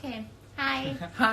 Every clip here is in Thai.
เค hi ไฮ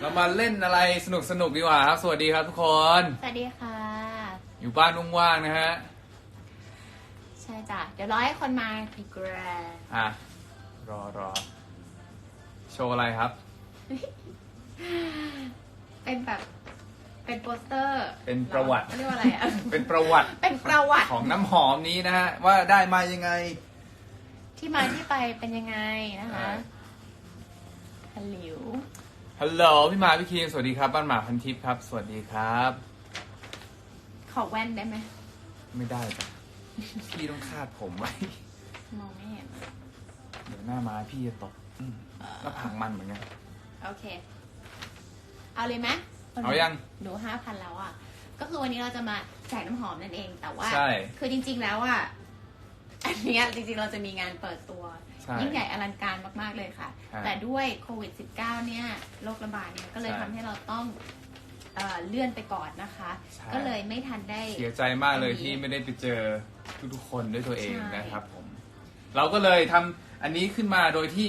เรามาเล่นอะไรสนุกสนุกๆดีกว่าครับ สวัสดีครับทุกคน สวัสดีค่ะ อยู่บ้านว่างๆนะฮะ ใช่จ้ะ เดี๋ยวรอให้คนมาอีกแกรอะ รอรอ โชว์อะไรครับ เป็นแบบ เป็นโปสเตอร์ เป็นประวัติเขาเรียกว่าอะไรอะ เป็นประวัติ เป็นประวัติของน้ำหอมนี้นะฮะ ว่าได้มายังไง ที่มาที่ไปเป็นยังไงนะคะอ่าฮัลโหลฮัลโหลพี่หมาพี่คีมสวัสดีครับบ้านหมาพันทิพย์ครับ สวัสดีครับ ขอแว่นได้ไหมไม่ได้จ้ะพี่ต้องคาดผมไว้มองไม่เห็นเดี๋ยวหน้าม้าพี่จะตกอืมหน้าผากมันเหมือนกัน โอเค เอาเลยไหมเอายังหนูห้าพันแล้วอะ ก็คือวันนี้เราจะมาแจกน้ำหอมนั่นเองแต่ว่า ใช่ คือจริงๆแล้วอะ อันเนี้ยจริงๆ เราจะมีงานเปิดตัว ใช่ยิ่งใหญ่อลังการมากๆเลยค่ะ ฮะแต่ด้วยโควิด -19 เนี่ยโรคระบาดเนี่ยก็เลยใช่ ทำให้เราต้องเอ่อเลื่อนไปก่อนนะคะ ใช่ก็เลยไม่ทันได้ เสียใจมากเลยอันนี้ที่ไม่ได้ไปเจอทุกๆคนด้วยตัวเองใช่ นะครับผม เราก็เลยทำอันนี้ขึ้นมาโดยที่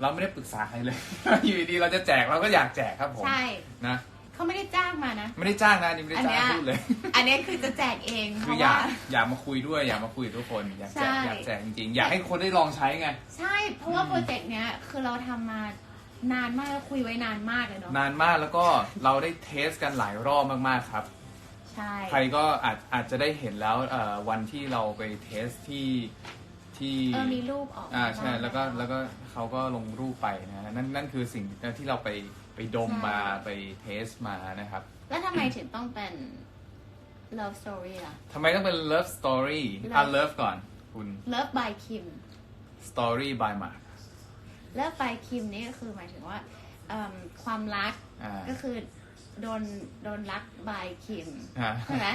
เราไม่ได้ปรึกษาใครเลย อยู่ดีๆเราจะแจกเราก็อยากแจกครับผมใช่ นะ เขาไม่ได้จ้างมานะ ไม่ได้จ้างนะอันนี่ไม่ได้จ้างอันเนี้ยพูดเลย อันเนี้ยคือจะแจกเอง เพคือราะอยาว่า กอยากมาคุยด้วยอยากมาคุยกับทุกคนอยากแจกใช่ อยากแจกจริงๆ อยากให้คนได้ลองใช้ไง ใช่ เพราะว่าโปรเจกต์เนี้ยคือเราทำมานานมากแล้วคุยไว้นานมากเลยเนาะ นานมากแล้วก็เราได้เทสกันหลายรอบมากๆครับ ใช่ ใครก็อาจอาจจะได้เห็นแล้วเอ่อวันที่เราไปเทสที่ ที่เออมีรูปออกอ่าใช่บ้างแล้วก็แล้วก็เขาก็ลงรูปไปนะฮะนั่นนั่นคือสิ่งที่เราไปไปดมใช่มาไปเทสมานะครับ แล้วทำไมถึงต้องเป็น love story ล่ะทำไมต้องเป็น love story อะ love ก่อนคุณ love by Kim story by Mark love by Kim นี่ก็คือหมายถึงว่าเอิ่มความรักอ่าก็คือโดนโดนรัก by Kim อ่าใช่ไหม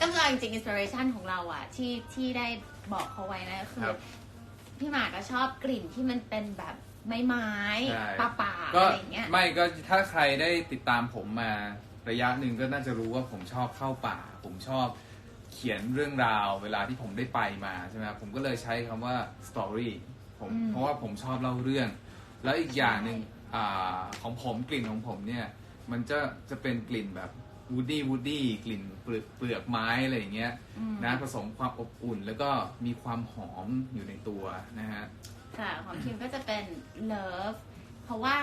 ก็คือเอาจริงๆ inspiration ของเราอะที่ที่ได้ บอกเขาไว้นะก็คือ ครับพี่หมากก็ชอบกลิ่นที่มันเป็นแบบไม้ไม้ใช่ ป่าป่าๆก็อะไรอย่างเงี้ย ไม่ก็ถ้าใครได้ติดตามผมมาระยะหนึ่งก็น่าจะรู้ว่าผมชอบเข้าป่า ผมชอบเขียนเรื่องราว เวลาที่ผมได้ไปมาใช่ไหมครับผมก็เลยใช้คำว่า story ผมอืมเพราะว่าผมชอบเล่าเรื่อง แล้วอีกอย่างหนึ่งอาของผมกลิ่นของผมเนี่ย มันจะจะเป็นกลิ่นแบบ วูดดี้วูดดี้กลิ่นเปลือกเปลือกไม้อะไรอย่างเงี้ยอืมนะผสมความอบอุ่น แล้วก็มีความหอมอยู่ในตัวนะฮะค่ะของคิมก็จะเป็น love เพราะว่า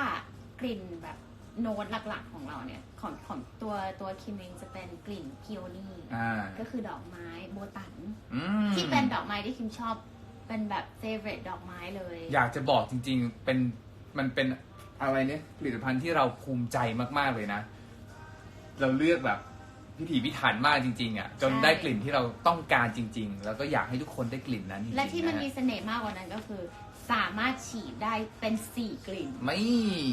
กลิ่นแบบโน้ตหลักๆของเราเนี่ยของของตัวตัวคิมเองจะเป็นกลิ่นพิโอนี่อ่าก็คือดอกไม้โบตันอืมที่เป็นดอกไม้ที่คิมชอบเป็นแบบ favorite ดอกไม้เลย อยากจะบอกจริง ๆ เป็นมันเป็นอะไรเนี่ยผลิตภัณฑ์ที่เราภูมิใจมากๆเลยนะ เราเลือกแบบพิถีพิถันมากจริงๆอะจนใช่ได้กลิ่นที่เราต้องการจริง ๆ แล้วก็อยากให้ทุกคนได้กลิ่นนั้นจริงๆและที่มันฮมีเสน่ห์มากกว่านั้นก็คือ สามารถฉีดได้เป็นสี่กลิ่นไม่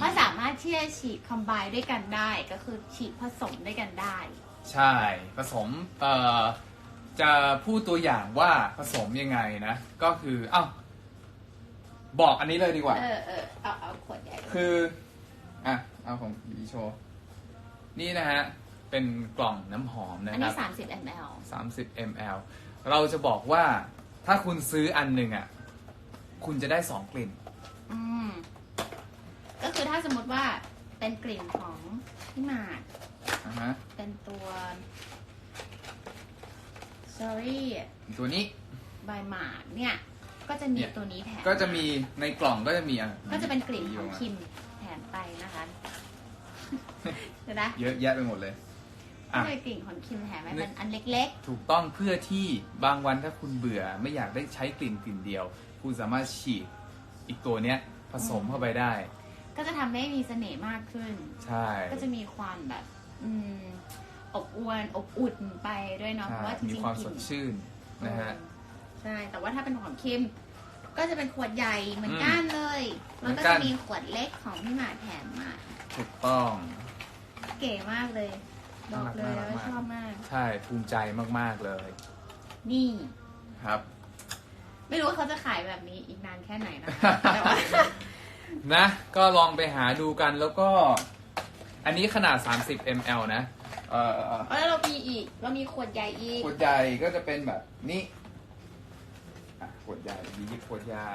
เพราะสามารถที่จะฉีดคอมไบด้วยกันได้ก็คือฉีดผสมด้วยกันได้ ใช่ผสมเอ่อจะพูดตัวอย่างว่าผสมยังไงนะ ก็คือเอ้าบอกอันนี้เลยดีกว่า เออเออเอาเอาขวดใหญ่คืออะเอาของดีโชว์ นี่นะฮะ เป็นกล่องน้ำหอมนะอันครันี้บสามสิบ ml 30 ml เราจะบอกว่าถ้าคุณซื้ออันหนึ่งอะ คุณจะได้สองกลิ่น อืม ก็คือถ้าสมมติว่าเป็นกลิ่นของพี่หมากนะฮะ เป็นตัว sorry ตัวนี้ by หมากเนี่ย ก็จะมีเนี่ยตัวนี้แถมก็จะมีในกล่องก็จะมีอะก็จะเป็นกลิ่นของมีคิมแถมไปนะคะ เดี๋ยวนะเยอะแยะไปหมดเลยก็อะเป็นกลิ่นของคิมแถมไปนึเป็กนอันเล็ก ถูกต้องเพื่อที่บางวันถ้าคุณเบื่อไม่อยากได้ใช้กลิ่นกลิ่นเดียว คุณสามารถฉีดอีกตัวเนี้ยผสมเข้าไปได้ ๆ ก็จะทำให้มีเสน่ห์มากขึ้น ใช่ ก็จะมีความแบบ อืม อบอวนอบอุ่นไปด้วยเนาะเพใช่ราะว่าจมีริงความๆกสลิ่ดนชื่นนะฮะ ใช่แต่ว่าถ้าเป็นของคิมก็จะเป็นขวดใหญ่เหมือนอืมกันเลย แล้วก็เหมือนกัจะน มีขวดเล็กของพี่หมาแถมมา ถูกต้อง เก๋มากเลย บอกเลยน่ารักว่าชอบมาก ใช่ภูมิใจมากๆเลย นี่ ครับ ไม่รู้ว่าเขาจะขายแบบนี้อีกนานแค่ไหนนะแต่ว่า นะ ก็ลองไปหาดูกันแล้วก็ อันนี้ขนาด 30 ml นะ เอ่อแล้วเรามีอีก เรามีขวดใหญ่อีก ขวดใหญ่ก็จะเป็นแบบนี้อะวดใหญ่บีขวดใหญ่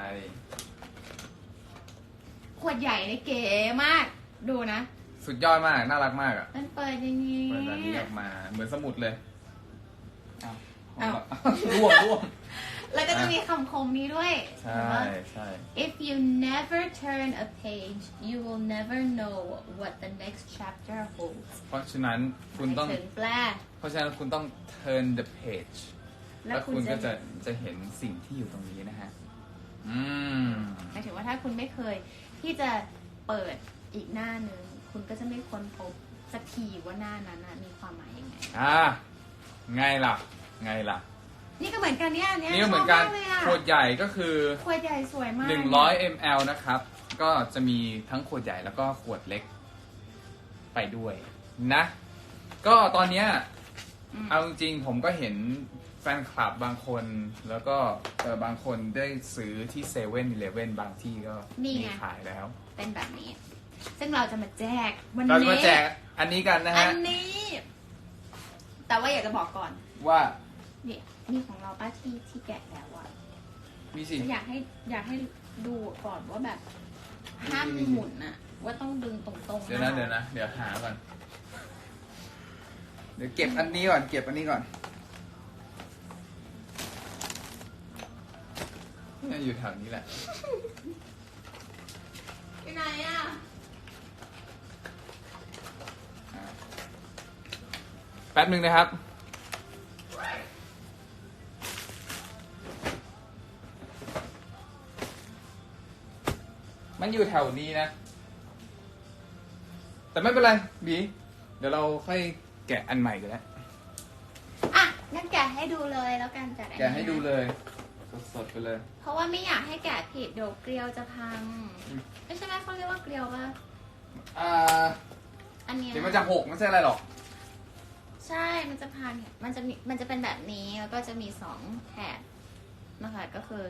ขวดใหญ่เนี่ยเก๋มาก ดูนะสุดยอดมาก น่ารักมากอะมันเปิดอย่างนี้ เปิดแบบนี้ออกมา เหมือนสมุดเลยอ้าวอ้าว ร่วงร่วง แล้วก็จะมีคำคมนี้ด้วยใช่เห็นปะ ใช่ If you never turn a page you will never know what the next chapter holds เพราะฉะนั้นคุณต้องหมายถึงแปลเพราะฉะนั้นคุณต้อง turn the page แล้แล้ววคุคุณณก็จะจะจะเห็นสิ่งที่อยู่ตรงนี้นะฮะ อืม หมายถึงว่าถ้าคุณไม่เคยที่จะเปิด อีกหน้าหนึ่งคุณก็จะไม่ค้นพบสักทีว่าหน้านั้นนะมีความหมายยังไง อ่าไงล่ะ ไงล่ะ นี่ก็เหมือนกันเนี่ยอันเนี้ยนี่ก็เหมือนกันชบาเลยอะขวดใหญ่ก็คือ ขวดใหญ่สวยมาก100 ml นะครับ ก็จะมีทั้งขวดใหญ่แล้วก็ขวดเล็กไปด้วยนะ ก็ตอนเนี้ย อืม เอาจริงๆผมก็เห็นแฟนคลับบางคนแล้วก็เออบางคนได้ซื้อที่เซเว่นอีเลฟเว่นบางที่ก็นี่มีไง ขายแล้ว เป็นแบบนี้ ซึ่งเราจะมาแจกวันเราจะนี้มาแจกอันนี้กันนะอัฮะ นนี้ แต่ว่าอยากจะบอกก่อนว่านี่นี่ของเราป้าที่ที่แกะแล้วอะมีสิ จะอยากให้อยากให้ดูก่อนว่าแบบห้ามนี่หมุนอะว่าต้องดึงตรงๆเดี๋ยวนะเดี๋ยวนะเดี๋ยวหาก่อน เดี๋ยวเก็บอันนี้ก่อน เก็บอันนี้ก่อนเนี่ยอยู่แถวนี้แหละ อยู่ไหนอะ แป๊บหนึ่งนะครับ มันอยู่แถวนี้นะ แต่ไม่เป็นไรบีเดี๋ยวเราค่อยแกะอันใหม่กันแล้วอะงั้นแกะให้ดูเลยแล้วกันจากอันนี้แกะให้ดูเลย สดๆไปเลย เพราะว่าไม่อยากให้แกะผิดเดี๋ยวเกลียวจะพัง อืม ไม่ใช่ไหมเขาเรียกว่าเกลียวป่ะ อ่าอันเนี้ยเดี๋ยวมันจะหกไม่ใช่อะไรหรอก ใช่ มันจะพังเนี่ยมันจะมีมันจะเป็นแบบนี้ แล้วก็จะมีสองแถบนะคะก็คือ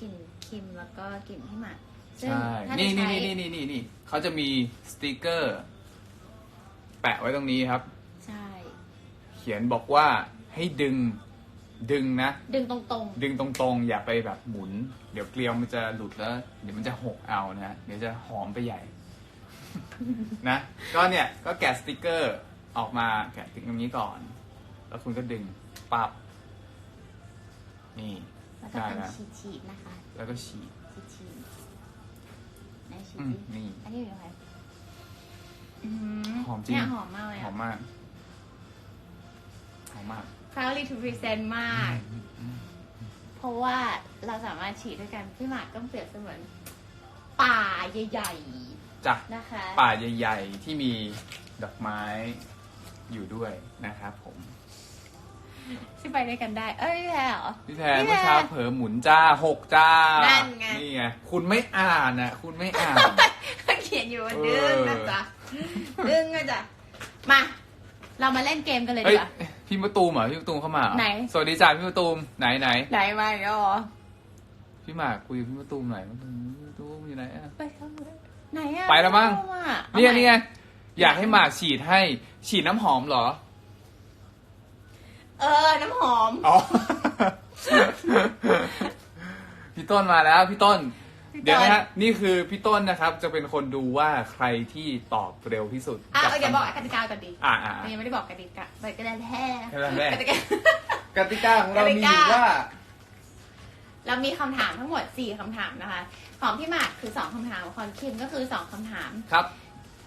กลิ่นคิมแล้วก็กลิ่นที่หมักซึ่งใช่ ถ้านี่จะนี่ใช้นี่นี่นี่นี่เขาจะมีสติกเกอร์ แปะไว้ตรงนี้ครับ ใช่ เขียนบอกว่าให้ดึงดึงนะ ดึงตรงดึงตรงๆ อย่าไปแบบหมุน เดี๋ยวเกลียวมันจะหลุดแล้ว เดี๋ยวมันจะหกเอานะ เดี๋ยวจะหอมไปใหญ่ นะ ก็เนี่ย ก็แกะสติกเกอร์ ออกมาแกะถึงตรงนี้ก่อน แล้วคุณก็ดึงปับนี่ๆแล้วก็ได้เป็นแล้วฉีดๆนะคะแล้วก็ฉีด ฉีดๆในฉีอืมดนี่ อันนี้อยู่ไหนอืหอมจริง เนี่ยหอมมากเลยหอมอะมากหอมมาก proudly to present มาก เพราะว่าเราสามารถฉีดด้วยกันพี่หมากก็เปรียบเสมือนป่าใหญ่จ้ะๆนะคะ ป่าใหญ่ ๆ ที่มีดอกไม้ อยู่ด้วยนะครับผมที่ไปด้วยกันได้ เอ้ยพี่แพรเหรอ พี่แพรพี่แพรเมื่อเช้าเผลอหมุนจ้าหกจ้านั่นั่นไง นี่ไงคุณไม่อ่านอะ คุณไม่อ่าน เขียนอยู่ว่าเออดึงนะจ๊ะดึงนะจ๊ะมา เรามาเล่นเกมกันเลยเฮ้ดียกว่า พี่มะตูมเหรอพี่มะตูมเข้ามาเรอไหน สวัสดีจ้าพี่มะตูมไหนไหนไหนมาอีกแล้วเหรอพี่หมากคุยกับพี่มะตูมหน่อยมะตูมพี่มะตูมอยู่ไหนอะไปเข้ามาไหนอะไปแล้วมั้ง เข้ามาเอานี่ไงใหม่ นี่ไงอยากให้หมากฉีดให้ ฉีดน้ำหอมเหรอ เออ น้ำหอม อ๋อ พี่ต้นมาแล้ว พี่ต้น พี่ต้น เดี๋ยวนะฮะนี่คือพี่ต้นนะครับ จะเป็นคนดูว่าใครที่ตอบเร็วที่สุดอะกับเอาเดี๋ยวบอกกติกาก่อนดีอ่าอ่าเรายังไม่ได้บอกกติกาไปก็ได้แท้แค่นั้นแหละกติกา กติกาของเรากติมีกาอยู่ว่า เรามีคำถามทั้งหมด 4คำถามนะคะ ของพี่หมากคือ 2คำถามของคอนคิมก็คือ 2คำถาม ครับ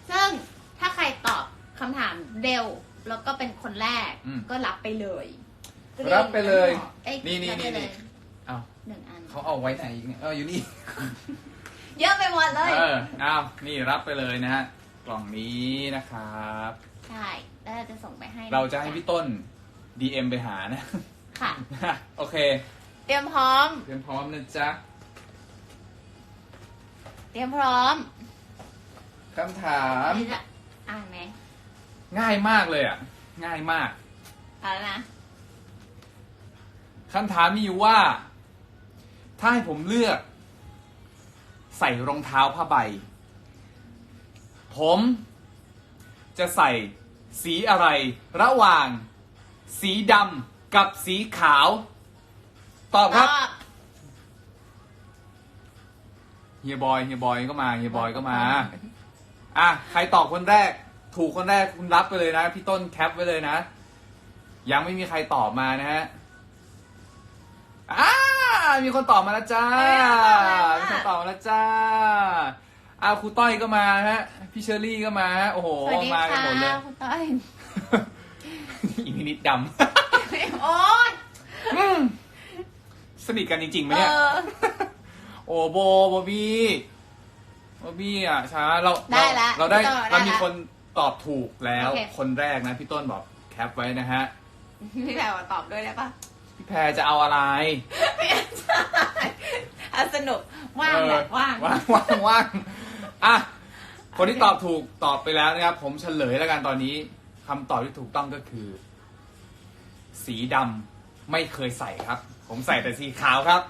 ซึ่งถ้าใครตอบ คำถามเร็วแล้วก็เป็นคนแรกอืมก็รับไปเลยรับไปเลยอ้นี่นี่รับไปนี่ เลยเอาหนึ่งอัน เขาเอาไว้ไหนอีกเนี่ยเอออยู่นี่ เยอะไปหมดเลยเออเอานี่รับไปเลยนะฮะ กล่องนี้นะครับ ใช่แล้วเราจะส่งไปให้เราจะให้พี่ต้น DM ไปหานะ ค่ะ โอเค เตรียมพร้อม เตรียมพร้อมนะจ๊ะ เตรียมพร้อมคำถามนี่จะอ่านไหม ง่ายมากเลยอะ ง่ายมาก เอาแล้วนะคำถามมีอยู่ว่า ถ้าให้ผมเลือก ใส่รองเท้าผ้าใบ ผมจะใส่สีอะไร ระหว่าง สีดำกับสีขาว ตอบครับตอบเฮียบอย เฮียบอยก็มา เฮียบอยก็มา อะ ใครตอบคนแรก ถูกคนแรกคุณรับไปเลยนะ พี่ต้นแคปไว้เลยนะ ยังไม่มีใครตอบมานะฮะอ่ามีคนตอบมาแล้วจ้าเอ้ยมีตอบแล้วอะคนตอบมาแล้วจ้าอ้าวครูต้อยก็มาฮะพี่เชอรี่ก็มาฮะโอ้โหสวัสดีมากันค่ะหมดเลย คุณต้อย อีนิดดโอ๊ยำอืมสนิทกันจริงๆไหมเอเนี่ย อ โอ้โบโบบี้โบบี้อะช้าเราได้ละเราได้พี่ต้นเรามีได้ละคน ตอบถูกแล้วโอเค คนแรกนะพี่ต้นบอกแคปไว้นะฮะ พี่แพรตอบด้วยได้ปะพี่แพรจะเอาอะไรไม่ใช่เอาสนุกว่างแหละว่าง ว่างว่างว่างอะคนที่ตอบถูกตอบไปแล้วนะครับ ผมเฉลยแล้วกันตอนนี้คำตอบที่ถูกต้องก็คือ สีดำไม่เคยใส่ครับ ผมใส่แต่สีขาวครับ